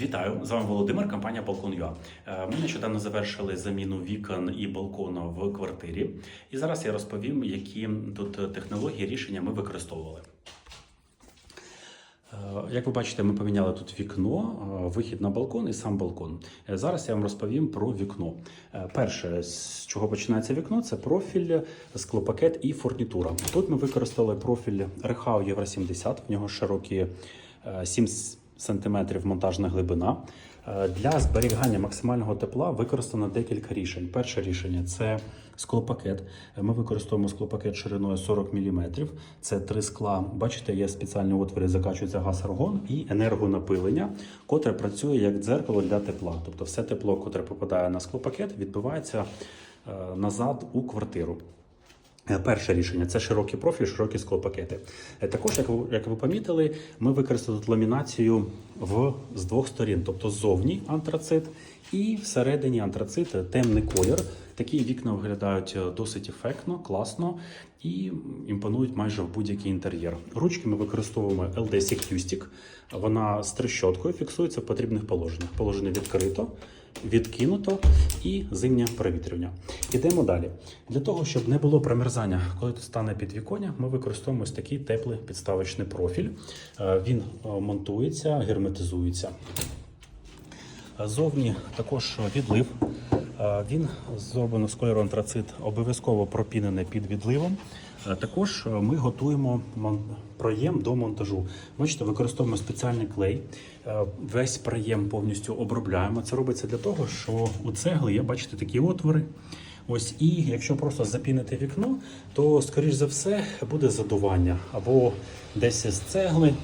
Вітаю, з вами Володимир, компанія Балкон.ua. Е, Ми нещодавно завершили заміну вікон і балкона в квартирі. І зараз я розповім, які тут технології рішення ми використовували. Е, Як ви бачите, ми поміняли тут вікно, е, вихід на балкон і сам балкон. Зараз я вам розповім про вікно. Перше, з чого починається вікно, це профіль, склопакет і фурнітура. Тут ми використали профіль Рехау Євро 70, в нього широкі е, 7 см монтажна глибина. Е, Для зберігання максимального тепла використано декілька рішень. Перше рішення це склопакет. Ми використовуємо склопакет шириною 40 мм. Це три скла. Бачите, є спеціальні отвори, закачується газ аргон і енергонапилення, котре працює як дзеркало для тепла. Тобто все тепло, котре попадає на склопакет, відбивається е, назад у квартиру. Е, Перше рішення це широкий профіль, широкі склопакети. Е, Також, як ви, як ви помітили, ми використали ламінацію в, з двох сторін, тобто ззовні антрацит і всередині антрацит темний колір. Такі вікна виглядають е, досить ефектно, класно і імпонують майже в будь-який інтер'єр. Ручки ми використовуємо LD Secustic. Вона з трещоткою фіксується в потрібних положеннях. Положення відкрито відкинуто і зимнє провітрювання. Ідемо далі. Для того, щоб не було промерзання, коли тут стане підвіконня, ми використовуємо ось такий теплий підставочний профіль. Е, Він е, монтується, герметизується. Зовні також відлив. Він зроблено з кольору антрацит, обов'язково пропінений під відливом. Також ми готуємо проєм до монтажу. Бачите, використовуємо спеціальний клей. Весь проєм повністю обробляємо. Це робиться для того, що у цегли є, бачите, такі отвори. Ось і якщо просто запінити вікно, то скоріш за все буде задування або десь з цегли,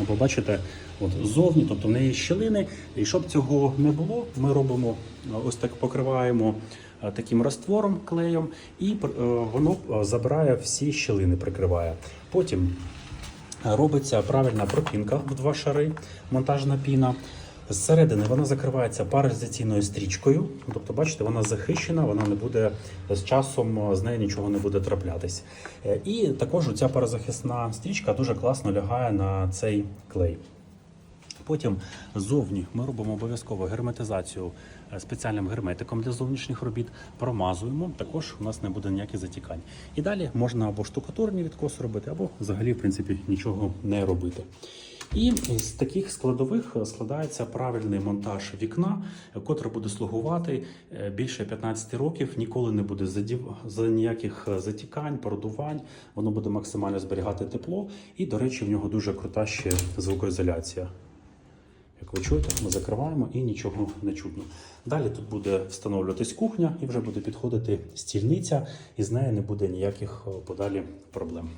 або бачите, от ззовні, тобто в неї щілини. І щоб цього не було, ми робимо е, ось так покриваємо е, таким раствором клеєм, і е, воно забирає всі щілини, прикриває. Потім робиться правильна пропінка в два шари, монтажна піна. Зсередини вона закривається паралізаційною стрічкою. Тобто, бачите, вона захищена, вона не буде з часом з нею нічого не буде траплятись. І також ця паразахисна стрічка дуже класно лягає на цей клей. Потім ззовні ми робимо обов'язково герметизацію е, спеціальним герметиком для зовнішніх робіт. Промазуємо, також у нас не буде ніяких затікань. І далі можна або штукатурні відкоси робити, або взагалі, в принципі, нічого не робити. І з таких складових складається правильний монтаж вікна, котре буде слугувати е, більше 15 років, ніколи не буде задів... за ніяких затікань, продувань. Воно буде максимально зберігати тепло. І, до речі, в нього дуже крута ще звукоізоляція. Як ви чуєте, ми закриваємо і нічого не чутно. Далі тут буде встановлюватись кухня і вже буде підходити стільниця, і з нею не буде ніяких подалі проблем.